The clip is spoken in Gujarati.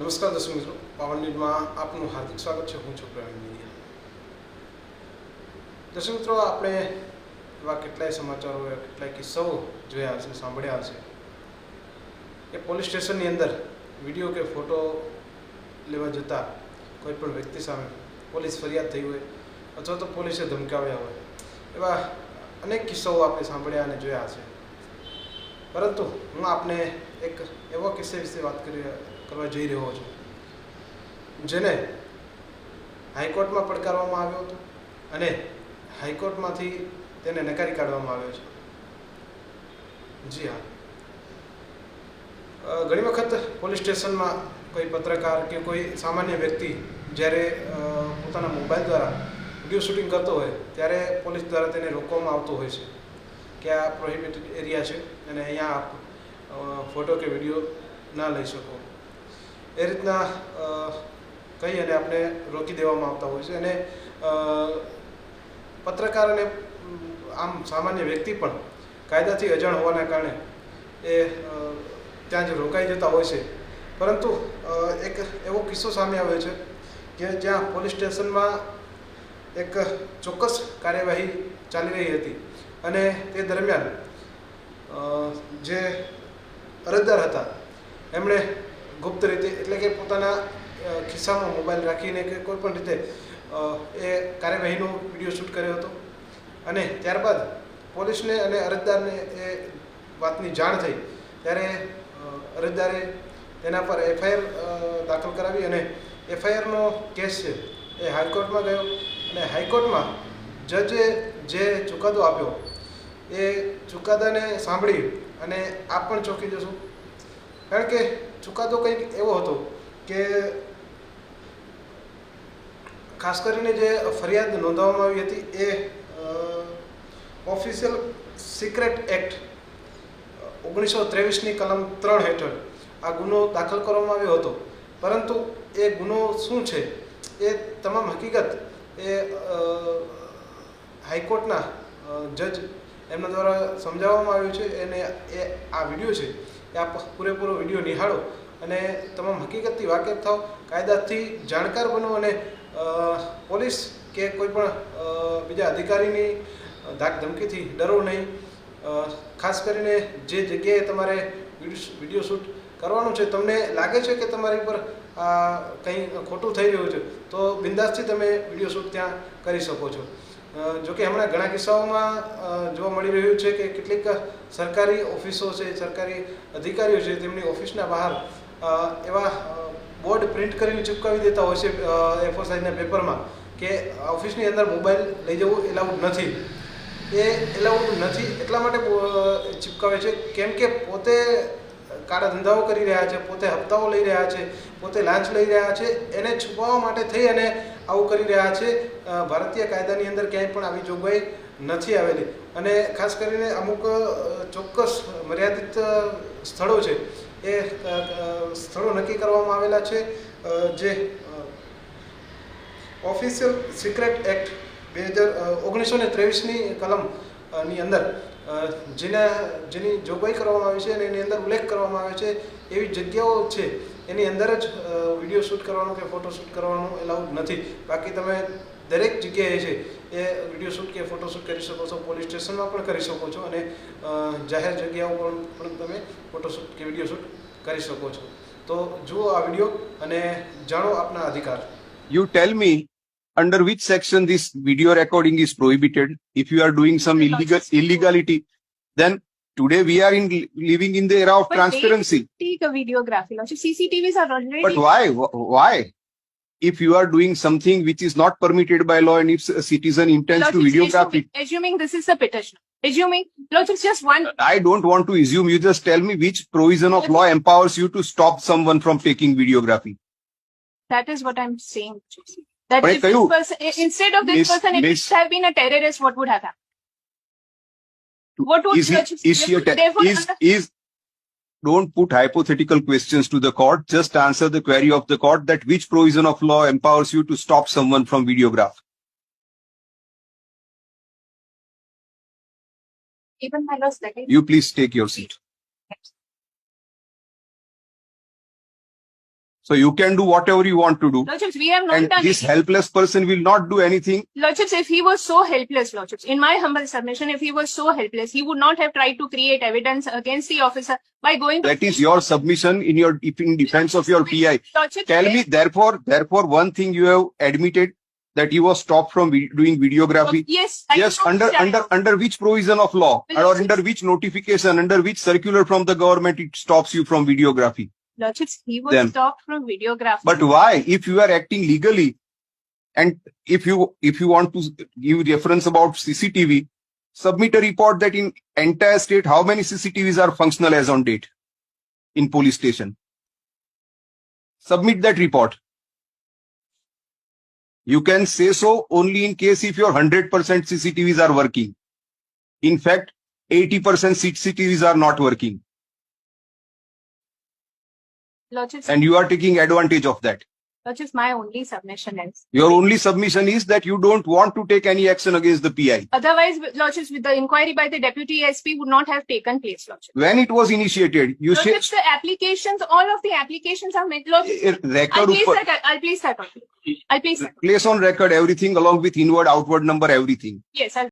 નમસ્કાર, દર્શક મિત્રો. પાવર ન્યૂઝમાં આપનું હાર્દિક સ્વાગત છે. હું છું પ્રવીણ મીડિયા. દર્શક મિત્રો, આપણે એવા કેટલાય સમાચારો કેટલાય કિસ્સાઓ જોયા હશે, સાંભળ્યા હશે. કે પોલીસ સ્ટેશનની અંદર વીડિયો કે ફોટો લેવા જતા કોઈ પણ વ્યક્તિ સામે પોલીસ ફરિયાદ થઈ હોય અથવા તો પોલીસે ધમકાવ્યા હોય, એવા અનેક કિસ્સાઓ આપણે સાંભળ્યા અને જોયા હશે. પરંતુ હું આપને એક એવો કિસ્સા વિશે વાત કરી કરવા જઈ રહ્યો છું. જેને હાઈકોર્ટમાં પડકારવામાં આવ્યો હતો અને હાઈકોર્ટમાંથી તેને નકારી કાઢવામાં આવ્યો છે. જી હા. ઘણી વખત પોલીસ સ્ટેશનમાં કોઈ પત્રકાર કે કોઈ સામાન્ય વ્યક્તિ જ્યારે પોતાના મોબાઈલ દ્વારા વીડિયો શૂટિંગ કરતો હોય ત્યારે પોલીસ દ્વારા તેને રોકવામાં આવતો હોય છે કે આ પ્રોહિબિટેડ એરિયા છે અને અહીંયા આપ ફોટો કે વીડિયો ના લઈ શકો. એ રીતના કહી અને આપણે રોકી દેવામાં આવતા હોય છે. અને પત્રકાર અને આમ સામાન્ય વ્યક્તિ પણ કાયદાથી અજાણ હોવાના કારણે એ ત્યાં જ રોકાઈ જતા હોય છે. પરંતુ એક એવો કિસ્સો સામે આવ્યો છે કે જ્યાં પોલીસ સ્ટેશનમાં એક ચોક્કસ કાર્યવાહી ચાલી રહી હતી. અને તે દરમિયાન જે અરજદાર હતા, એમણે ગુપ્ત રીતે, એટલે કે પોતાના ખિસ્સામાં મોબાઈલ રાખીને કે કોઈપણ રીતે એ કાર્યવાહીનો વીડિયો શૂટ કર્યો હતો. અને ત્યારબાદ પોલીસને અને અરજદારને એ વાતની જાણ થઈ. ત્યારે અરજદારે તેના પર એફઆઈઆર દાખલ કરાવી અને એફઆઈઆરનો કેસ છે એ હાઈકોર્ટમાં ગયો. અને હાઈકોર્ટમાં જજે જે ચુકાદો આપ્યો, એ ચુકાદાને સાંભળી અને આપ પણ ચોંકી જશો. કારણ કે ચુકાદો કંઈક એવો હતો કે ખાસ કરીને જે ફરિયાદ નોંધાવવામાં આવી હતી એ ઓફિશિયલ સિક્રેટ એક્ટ ઓગણીસો ત્રેવીસની કલમ ત્રણ હેઠળ આ ગુનો દાખલ કરવામાં આવ્યો હતો. પરંતુ એ ગુનો શું છે? એ તમામ હકીકત એ હાઈકોર્ટના જજ એમના દ્વારા સમજાવવામાં આવ્યું છે અને એ આ વીડિયો છે આપ પૂરેપૂરો વીડિયો નિહાળો અને તમામ હકીકતથી વાકેફ થાઓ, કાયદાથી જાણકાર બનો અને પોલીસ કે કોઈ પણ બીજા અધિકારીની ધાક ધમકીથી ડરો નહીં. ખાસ કરીને જે જગ્યાએ તમારે વીડિયો શૂટ કરવાનું છે, તમને લાગે છે કે તમારી ઉપર આ કંઈ ખોટું થઈ રહ્યું છે, તો બિંદાસથી તમે વીડિયો શૂટ ત્યાં કરી શકો છો. અ, જો કે હમણાં ઘણા કિસ્સાઓમાં જોવા મળી રહ્યું છે કે કેટલીક સરકારી ઓફિસો છે સરકારી અધિકારીઓ છે તેમની ઓફિસના બહાર એવા બોર્ડ પ્રિન્ટ કરીને ચિપકાવી દેતા હોય છે એફોર સાઇઝના પેપરમાં કે ઓફિસની અંદર મોબાઈલ લઈ જવું એલાઉડ નથી. એ એલાઉડ નથી એટલા માટે ચિપકાવે છે. કેમ કે પોતે કાળા ધંધાઓ કરી રહ્યા છે, પોતે હપ્તાઓ લઈ રહ્યા છે, પોતે લાંચ લઈ રહ્યા છે, એને છુપાવવા માટે થઈ અને આવું કરી રહ્યા છે. ભારતીય કાયદાની અંદર ક્યાંય પણ આવી જોગવાઈ નથી આવેલી. અને ખાસ કરીને અમુક ચોક્કસ મર્યાદિત સ્થળો છે, એ સ્થળો નક્કી કરવામાં આવેલા છે. જે ઓફિશિયલ સિક્રેટ એક્ટ બે હજાર ઓગણીસો ને ત્રેવીસની કલમની અંદર જેના, જેની જોગવાઈ કરવામાં આવી છે અને એની અંદર ઉલ્લેખ કરવામાં આવે છે, એવી જગ્યાઓ છે, એની અંદર જ વીડિયો શૂટ કરવાનું કે ફોટો શૂટ કરવાનું એલાઉડ નથી. બાકી તમે દરેક જગ્યાએ છે એ વીડિયો શૂટ કે ફોટો શૂટ કરી શકો છો, પોલીસ સ્ટેશનમાં પણ કરી શકો છો અને જાહેર જગ્યાઓ પણ પણ તમે ફોટો શૂટ કે વીડિયો શૂટ કરી શકો છો. તો જુઓ આ વીડિયો અને જાણો આપના અધિકાર. You tell me under which section this video recording is prohibited if you are doing some illegal illegality then today we are in living in the era of But transparency Take a videography. Now, CCTVs are already. but why why if you are doing something which is not permitted by law and if a citizen intends to videograph it assuming, assuming this is a petition. Assuming, logic, just one. i don't want to assume you just tell me which provision of law empowers you to stop someone from taking videography That is what I'm saying. That if this person, instead of this Miss- person, if Miss- it have been a terrorist, what would have happened? What would is he, judge- is she a therefore, is is don't put hypothetical questions to the court. Just answer the query of the court that which provision of law empowers you to stop someone from videograph. Even my last you please take your seat So you can do whatever you want to do. Lordships, we have not And done this helpless person will not do anything. Lordships, if he was so helpless, Lordships, in my humble submission, if he was so helpless, he would not have tried to create evidence against the officer by going to. That is your submission in your, in defense of your PI. Lordships, Tell me, therefore, therefore, one thing you have admitted that he was stopped from doing videography. Yes. I Yes, under, that. under, under which provision of law Well, or under which notification, under which circular from the government it stops you from videography? He was Then- stopped from videography. But why? If you are acting legally and if you, if you want to give reference about CCTV, submit a report that in entire state, how many CCTVs are functional as on date in police station? Submit that report. You can say so only in case if your 100% CCTVs are working. In fact, 80% CCTVs are not working Lordships, and you are taking advantage of that. Lordships, my only submission is. Your only submission is that you don't want to take any action against the PI. Otherwise, Lordships, with the inquiry by the deputy SP would not have taken place, Lordships. When it was initiated, you said the applications, all of the applications are made. Lordships, eh, I'll record place that, I'll place that on. I'll place that. place on record everything along with inward, outward number, everything. Yes, I'll